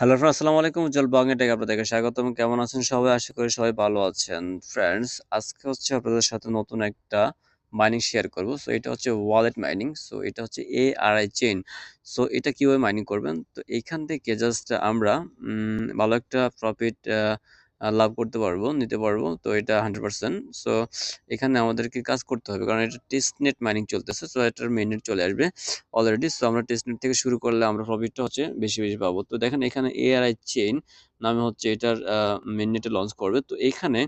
Hello friend আসসালামু আলাইকুম। উজ্জ্বল Bangla take আপনাদেরকে স্বাগতম। কেমন আছেন সবাই? আশা করি সবাই ভালো আছেন। ফ্রেন্ডস আজকে হচ্ছে আপনাদের সাথে নতুন একটা মাইনিং শেয়ার করব। সো এটা হচ্ছে ওয়ালেট মাইনিং সো এটা হচ্ছে A R I chain so এটা কীভাবে মাইনিং করবেন? তো এইখান থেকে জাস্ট আমরা ভালো একটা প্রফিট লাভ করতে পারব, নিতে পারব। তো এটা হান্ড্রেড পার্সেন্ট সো এখানে আমাদেরকে কাজ করতে হবে। কারণ এটা টেস্ট নেট মাইনিং চলতেছে সো এটার মেননেট চলে আসবে অলরেডি সো আমরা টেস্ট নেট থেকে শুরু করলে আমরা প্রফিটটা হচ্ছে বেশি বেশি পাবো। তো দেখেন এখানে এআরআই চেইন নামে হচ্ছে এটার মেননেটে লঞ্চ করবে। তো এখানে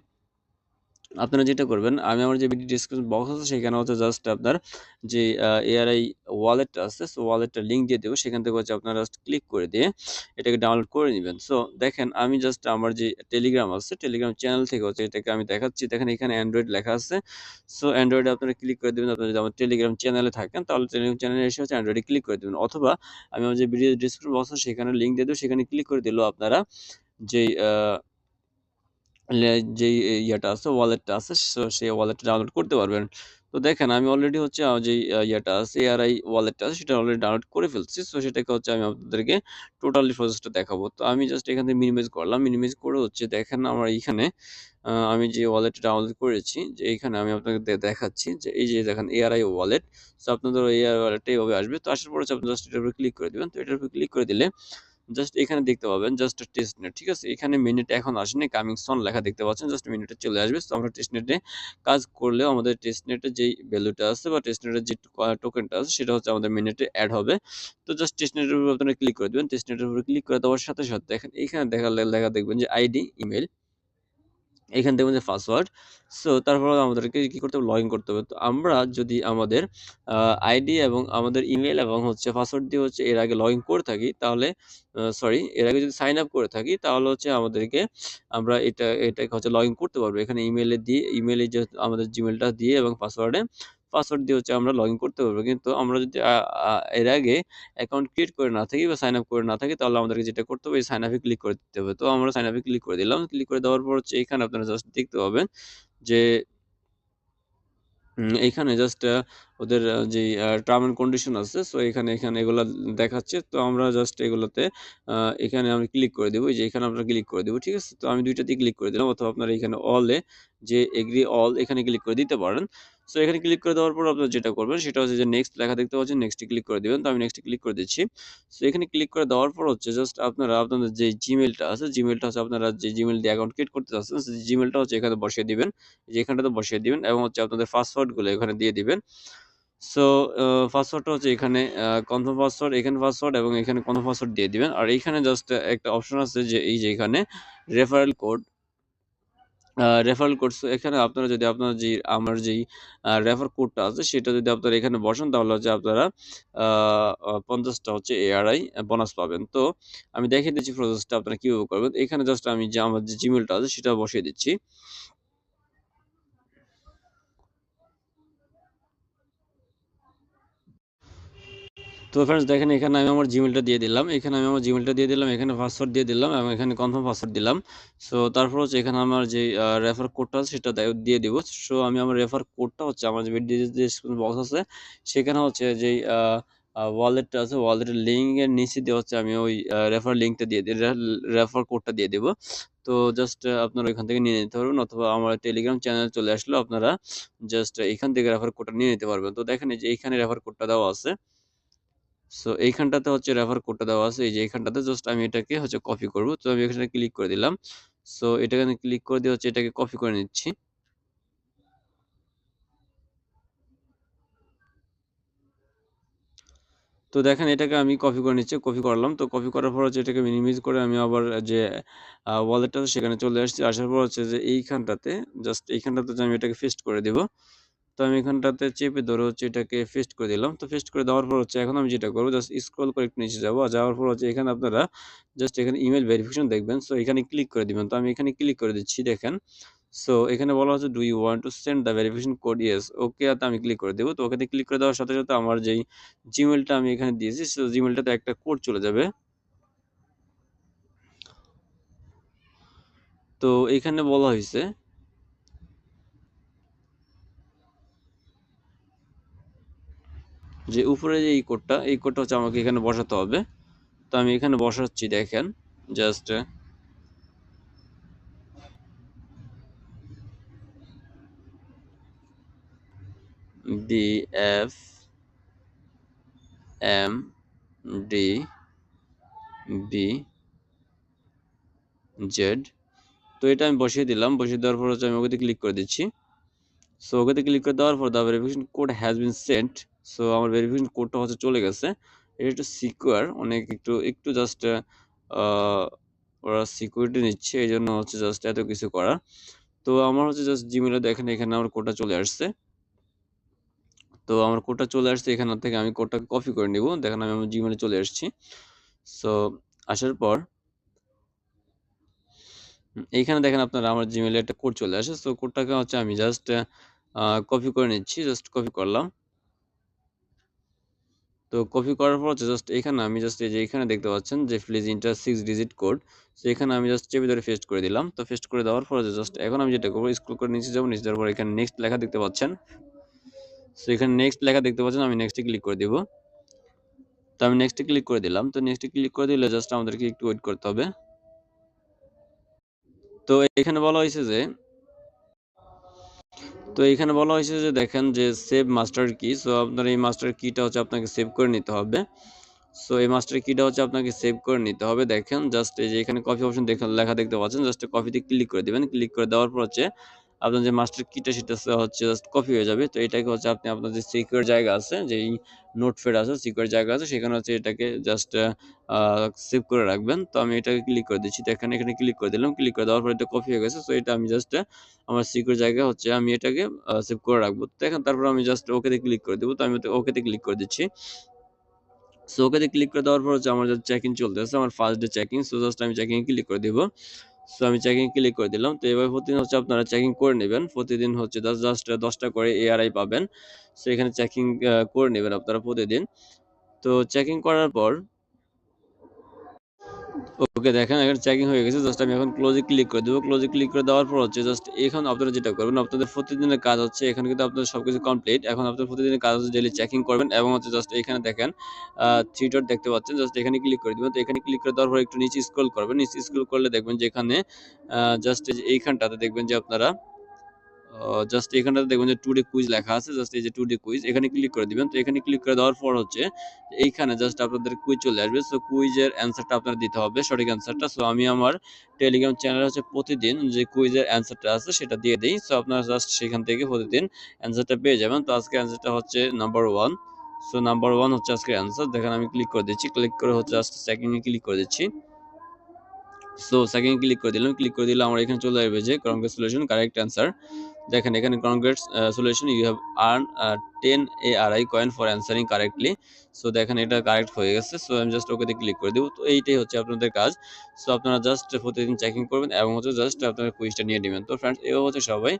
আপনারা যেটা করবেন, আমি আমার যে ভিডিও ডিসক্রিপশন বক্স আছে, সেখানে হচ্ছে জাস্ট আপনার যে এআরআই ওয়ালেটটা আছে সো ওয়ালেটটা লিঙ্ক দিয়ে দেবো। সেখান থেকে হচ্ছে আপনারা জাস্ট ক্লিক করে দিয়ে এটাকে ডাউনলোড করে নেবেন। সো দেখেন, আমি জাস্ট আমার যে টেলিগ্রাম আছে টেলিগ্রাম চ্যানেল থেকে হচ্ছে এটাকে আমি দেখাচ্ছি। দেখেন, এখানে অ্যান্ড্রয়েড লেখা আছে। সো অ্যান্ড্রয়েডে আপনারা ক্লিক করে দেবেন। আপনারা যদি আমার টেলিগ্রাম চ্যানেলে থাকেন, তাহলে টেলিগ্রাম চ্যানেলে এসে হচ্ছে অ্যান্ড্রয়েডে ক্লিক করে দেবেন। অথবা, আমি আমার যে ভিডিও ডিসক্রিপশন বক্স আছে, সেখানে লিঙ্ক দিয়ে দেবো। সেখানে ক্লিক করে দিলেও আপনারা যেই যেই ইয়েটা আছে, ওয়ালেটটা আছে সেই ওয়ালেটটা ডাউনলোড করতে পারবেন। তো দেখেন, আমি অলরেডি হচ্ছে যে ইয়েটা আছে এআরআই ওয়ালেটটা আছে, সেটা অলরেডি ডাউনলোড করে ফেলছি। সো সেটাকে হচ্ছে আমি আপনাদেরকে টোটালি প্রসেসটা দেখাবো। তো আমি জাস্ট এখান থেকে মিনিমাইজ করলাম। মিনিমাইজ করে হচ্ছে, দেখেন আমার এইখানে আমি যে ওয়ালেটটা ডাউনলোড করেছি, যে এইখানে আমি আপনাকে দেখাচ্ছি, যে এই যে দেখেন এআরআই ওয়ালেট। সো আপনাদের এআরআই ওয়ালেটটা এইভাবে আসবে। তো আসার পর হচ্ছে আপনি জাস্ট এটার উপরে ক্লিক করে দেবেন। তো এটার উপরে ক্লিক করে দিলে জাস্ট এখানে দেখতে পাবেন জাস্ট টেস্ট নেট ঠিক আছে? এখানে মিনিট এখন আসেনি কামিং সন লেখা দেখতে পাচ্ছেন জাস্ট মিনিটে চলে আসবে। তো আমরা টেস্ট নেটে কাজ করলেও আমাদের টেস্ট নেটের যেই ভ্যালুটা আছে বা টেস্ট নেটের যে টোকেনটা আছে, সেটা হচ্ছে আমাদের মিনিটে অ্যাড হবে। তো জাস্ট টেস্ট নেটের উপর আপনারা ক্লিক করে দেবেন। টেস্ট নেটের উপর ক্লিক করে দেওয়ার সাথে সাথে দেখেন, এখানে দেখা, লেখা দেখবেন যে আইডি ইমেল এখান থেকে যে পাসওয়ার্ড সো তারপর আমাদেরকে কি করতে হবে? লগ ইন করতে হবে। তো আমরা যদি আমাদের আইডি এবং আমাদের ইমেল এবং হচ্ছে পাসওয়ার্ড দিয়ে হচ্ছে এর আগে লগ ইন করে থাকি, তাহলে সরি এর আগে যদি সাইন আপ করে থাকি, তাহলে হচ্ছে আমাদেরকে আমরা এটা, এটাকে হচ্ছে লগ ইন করতে পারব। এখানে ইমেলে দিয়ে ইমেলে যে আমাদের জিমেলটা দিয়ে এবং পাসওয়ার্ডে পাসওয়ার্ড দিয়ে হচ্ছে আমরা লগ করতে পারব। কিন্তু আমরা যদি এর আগে অ্যাকাউন্ট ক্রিয়েট করে না থাকি বা সাইন আপ করে না থাকি, তাহলে আমাদেরকে যেটা করতে হবে সাইন আপে ক্লিক করে দিতে হবে। তো আমরা সাইন আপে ক্লিক করে দিলাম। ক্লিক করে দেওয়ার পর হচ্ছে এখানে আপনারা জাস্ট দেখতে পাবেন যে এখানে জাস্ট ওদের যে টার্ম অ্যান্ড কন্ডিশন আছে সো এখানে এখানে এগুলো দেখাচ্ছে। তো আমরা জাস্ট এগুলোতে এখানে আমরা ক্লিক করে দেবো। যে এখানে আমরা ক্লিক করে দেবো, ঠিক আছে? তো আমি দুইটাতেই ক্লিক করে দিলাম। অথবা আপনারা এখানে অলে যে এগ্রি অল এখানে ক্লিক করে দিতে পারেন। সো এখানে ক্লিক করে দেওয়ার পর আপনারা যেটা করবেন, সেটা হচ্ছে যে নেক্সট লেখা দেখতে পাচ্ছেন নেক্সটে ক্লিক করে দেবেন। তো আমি নেক্সটে ক্লিক করে দিচ্ছি। সো এখানে ক্লিক করে দেওয়ার পর হচ্ছে জাস্ট আপনারা, আপনাদের যে জিমেলটা আছে জিমেলটা হচ্ছে আপনারা যে জিমেল দিয়ে অ্যাকাউন্ট ক্রিয়েট করতে চাচ্ছেন, সেই জিমেলটা হচ্ছে এখানে বসিয়ে দিবেন। যে এখানটাতে বসিয়ে দিবেন এবং হচ্ছে আপনাদের পাসওয়ার্ডগুলো এখানে দিয়ে দিবেন। সো পাসওয়ার্ডটা হচ্ছে এখানে কনফার্ম পাসওয়ার্ড এখানে পাসওয়ার্ড এবং এখানে কনফার্ম পাসওয়ার্ড দিয়ে দিবেন। আর এইখানে জাস্ট একটা অপশন আছে যে, এই যে এখানে রেফারেল কোড রেফারেল কোড এখানে আপনারা যদি আপনার যে, আমার যেই রেফার কোডটা আছে, সেটা যদি আপনারা এখানে বসেন, তাহলে হচ্ছে আপনারা পঞ্চাশটা হচ্ছে এআরআই বোনাস পাবেন। তো আমি দেখিয়ে দিচ্ছি প্রসেসটা আপনারা কীভাবে করবেন। এখানে জাস্ট আমি যে, আমার যে জিমেলটা আছে, সেটা বসিয়ে দিচ্ছি। তো ফ্রেন্ডস দেখেন এখানে আমি আমার জিমেলটা দিয়ে দিলাম। এখানে আমি আমার জিমেলটা দিয়ে দিলাম, এখানে পাসওয়ার্ড দিয়ে দিলাম এবং এখানে কনফার্ম পাসওয়ার্ড দিলাম। সো তারপর হচ্ছে এখানে আমার যে রেফার কোডটা আছে, সেটা দিয়ে দিব। সো আমি আমার রেফার কোডটা হচ্ছে আমার যে ডিসক্রিপশন বক্স আছে, সেখানে হচ্ছে যেই ওয়ালেটটা আছে ওয়ালেটের লিঙ্কের নিচে দিয়ে হচ্ছে আমি ওই রেফার লিঙ্কটা দিয়ে দিই রেফার কোডটা দিয়ে দেবো। তো জাস্ট আপনারা ওইখান থেকে নিয়ে নিতে পারবেন অথবা আমার টেলিগ্রাম চ্যানেল চলে আসলে আপনারা জাস্ট এখান থেকে রেফার কোডটা নিয়ে নিতে পারবেন। তো দেখেন যে এইখানে রেফার কোডটা দেওয়া আছে। সো এইখানটাতে হচ্ছে রেফার কোডটা দেওয়া আছে। এই যে এইখানটাতে জাস্ট আমি এটাকে হচ্ছে কপি করব। তো আমি এখানে ক্লিক করে দিলাম। সো এটাকে ক্লিক করে দিয়ে হচ্ছে এটাকে কপি করে নিচ্ছি। তো দেখেন, এটাকে আমি কপি করে নিচ্ছি কপি করলাম। তো কপি করার পর হচ্ছে এটাকে মিনিমাইজ করে আমি আবার যে ওয়ালেটটা সেখানে চলে আসছি। আসার পর হচ্ছে যে এইখানটাতে জাস্ট এইখানটাতে আমি এটাকে ফেস্ট করে দেবো। তো আমি এখানটাতে চেপে ধরে হচ্ছে এটাকে ফেস্ট করে দিলাম। তো ফেস্ট করে দেওয়ার পর হচ্ছে এখন আমি যেটা করব জাস্ট স্ক্রল করে একটু নিচে যাব। যাওয়ার পর হচ্ছে এখানে আপনারা জাস্ট এখানে ইমেল ভেরিফিকেশন দেখবেন। সো এখানে ক্লিক করে দিবেন। তো আমি এখানে ক্লিক করে দিচ্ছি, দেখেন। সো এখানে বলা হচ্ছে do you want to send the verification code yes okay আর আমি ক্লিক করে দেবো। তো ওখানে ক্লিক করে দেওয়ার সাথে সাথে আমার যেই জিমেলটা আমি এখানে দিয়েছি সো জিমেলটাতে একটা কোড চলে যাবে। তো এখানে বলা হয়েছে যে উপরে যে এই কোডটা এই কোডটা হচ্ছে আমাকে এখানে বসাতে হবে। তো আমি এখানে বসাচ্ছি, দেখেন just D F M D B Z তো এটা আমি বসিয়ে দিলাম। বসিয়ে দেওয়ার পর হচ্ছে আমি ওকে ক্লিক করে দিচ্ছি। সো ওকে ক্লিক করে দেওয়ার পর the verification code has been sent so আমার ভেরিফিকেশন কোডটা হচ্ছে চলে গেছে। এটা একটু সিকিউর অনেক একটু একটু জাস্ট ওরা সিকিউরিটি নিচ্ছে এই জন্য হচ্ছে জাস্ট এত কিছু করা। তো আমার হচ্ছে জাস্ট জিমেলে দেখেন, এখানে আমার কোডটা চলে আসছে। তো আমার কোডটা চলে আসছে, এখান থেকে আমি কোডটাকে কপি করে নিব। দেখেন, আমি আমার জিমেলে চলে আসছি। সো আসার পর, এইখানে দেখেন আপনারা আমার জিমেলে একটা কোড চলে আসে। সো কোডটাকে হচ্ছে আমি জাস্ট কপি করে নিচ্ছি জাস্ট কপি করলাম। তো কপি করার পর হচ্ছে জাস্ট এখানে আমি জাস্ট এই যে এখানে দেখতে পাচ্ছেন যে please enter six digit code so এখানে আমি জাস্ট চেপে ধরে ফেস্ট করে দিলাম। তো ফেস্ট করে দেওয়ার পর জাস্ট এখন আমি যেটা করব স্ক্রল করে নিচে যাব, নিচে যাওয়ার পর এখানে নেক্সট লেখা দেখতে পাচ্ছেন। সো এখানে নেক্সট লেখা দেখতে পাচ্ছেন, আমি নেক্সটে ক্লিক করে দিব। তো আমি নেক্সটে ক্লিক করে দিলাম। তো নেক্সটে ক্লিক করে দিলে জাস্ট আমাদেরকে একটু ওয়েট করতে হবে। তো এখানে বলা হয়েছে যে তো এখানে বলা হয়েছে যে দেখেন যে সেভ মাস্টার কি সো আপনার এই মাস্টার কিটা হচ্ছে আপনাকে সেভ করে নিতে হবে। সো এই মাস্টার কিটা হচ্ছে আপনাকে সেভ করে নিতে হবে। দেখেন জাস্ট এই যে এখানে কপি অপশন দেখেন লেখা দেখতে পাচ্ছেন জাস্ট কপিতে ক্লিক করে দেবেন। ক্লিক করে দেওয়ার পর হচ্ছে আপনার যে মাস্টার কিটা সেটা হচ্ছে জাস্ট কপি হয়ে যাবে। তো এটাকে হচ্ছে আপনি আপনার যে সিকিউর জায়গা আছে, যে নোটপ্যাড আছে সিকিউর জায়গা আছে, সেখানে হচ্ছে এটাকে জাস্ট সেভ করে রাখবেন। তো আমি এটাকে ক্লিক করে দিচ্ছি। তো এখানে এখানে ক্লিক করে দিলাম। ক্লিক করে দেওয়ার পর এটা কপি হয়ে গেছে। সো এটা আমি জাস্ট আমার সিকিউর জায়গা হচ্ছে আমি এটাকে সেভ করে রাখব। তো এখন তারপর আমি জাস্ট ওকেতে ক্লিক করে দেবো। তো আমি ওকেতে ক্লিক করে দিচ্ছি। সো ওকেতে ক্লিক করে দেওয়ার পর হচ্ছে আমার চেক ইন চলতেছে। আমার first day checking so just আমি চেকিং ক্লিক করে দেবো। সো আমি চেকিং ক্লিক করে দিলাম। তো এবার প্রতিদিন হচ্ছে আপনারা চেকিং করে নেবেন। প্রতিদিন হচ্ছে দশ, দশটা দশটা করে এআরআই পাবেন। সো এখানে চেকিং করে নেবেন আপনারা প্রতিদিন। তো চেকিং করার পর ওকে দেখেন, এখন চেকিং হয়ে গেছে জাস্ট আমি এখন ক্লোজে ক্লিক করে দেবো। ক্লোজে ক্লিক করে দেওয়ার পর হচ্ছে জাস্ট এখন আপনারা যেটা করবেন, আপনাদের প্রতিদিনের কাজ হচ্ছে, এখানে কিন্তু আপনাদের সবকিছু কমপ্লিট এখন আপনাদের প্রতিদিনের কাজ হচ্ছে ডেলি চেকিং করবেন এবং হচ্ছে জাস্ট এখানে দেখেন থ্রি ডট দেখতে পাচ্ছেন জাস্ট এখানে ক্লিক করে দেবেন। তো এখানে ক্লিক করে দেওয়ার পর একটু নিচে স্ক্রল করবেন। নিচে স্ক্রল করলে দেখবেন যে এখানে জাস্ট এইখানটাতে দেখবেন যে আপনারা জাস্ট এখানটাতে দেখবেন যে টু ডে কুইজ লেখা আছে জাস্ট এই যে টু ডে কুইজ এখানে ক্লিক করে দিবেন। তো এখানে ক্লিক করে দেওয়ার পর হচ্ছে, এইখানে জাস্ট আপনাদের কুইজ চলে আসবে। সো কুইজের অ্যান্সারটা আপনার দিতে হবে, সঠিক অ্যান্সারটা সো আমি আমার টেলিগ্রাম চ্যানেল হচ্ছে প্রতিদিন যে কুইজের অ্যান্সারটা আছে, সেটা দিয়ে দিই। সো আপনারা জাস্ট সেখান থেকে প্রতিদিন অ্যান্সারটা পেয়ে যাবেন। তো আজকে অ্যান্সারটা হচ্ছে number one so number one হচ্ছে আজকে অ্যান্সার দেখেন আমি ক্লিক করে দিচ্ছি। ক্লিক করে হচ্ছে জাস্ট সেকেন্ডে ক্লিক করে দিচ্ছি। সো সেকেন্ড ক্লিক করে দিলাম। ক্লিক করে দিলে আমার এখানে চলে আসবে যে কংগ্রেচুলেশন কারেক্ট অ্যান্সার দেখেন, এখানে congrats solution you have earn ten A R I coin for answering correctly so দেখেন, এটা কারেক্ট হয়ে গেছে। সো আমি জাস্ট ওকে ক্লিক করে দেবো। তো, এইটাই হচ্ছে আপনাদের কাজ। সো আপনারা জাস্ট প্রতিদিন চেকিং করবেন এবং হচ্ছে জাস্ট আপনারা কুইজটা নিয়ে নেবেন। তো ফ্রেন্ডস এও হচ্ছে সবাই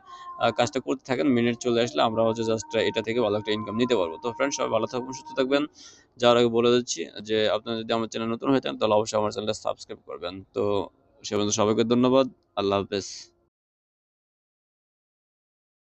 কাজটা করতে থাকেন মিনিট চলে আসলে আমরা হচ্ছে জাস্ট এটা থেকে ভালো একটা ইনকাম নিতে পারব। তো ফ্রেন্ডস সবাই ভালো থাকবেন সুস্থ থাকবেন। যাওয়ার আগে বলে দিচ্ছি যে, আপনারা যদি আমার চ্যানেল নতুন হয়ে থাকেন, তাহলে অবশ্যই আমার চ্যানেলটা সাবস্ক্রাইব করবেন। তো, সে সবাইকে ধন্যবাদ। আল্লাহ হাফেজ।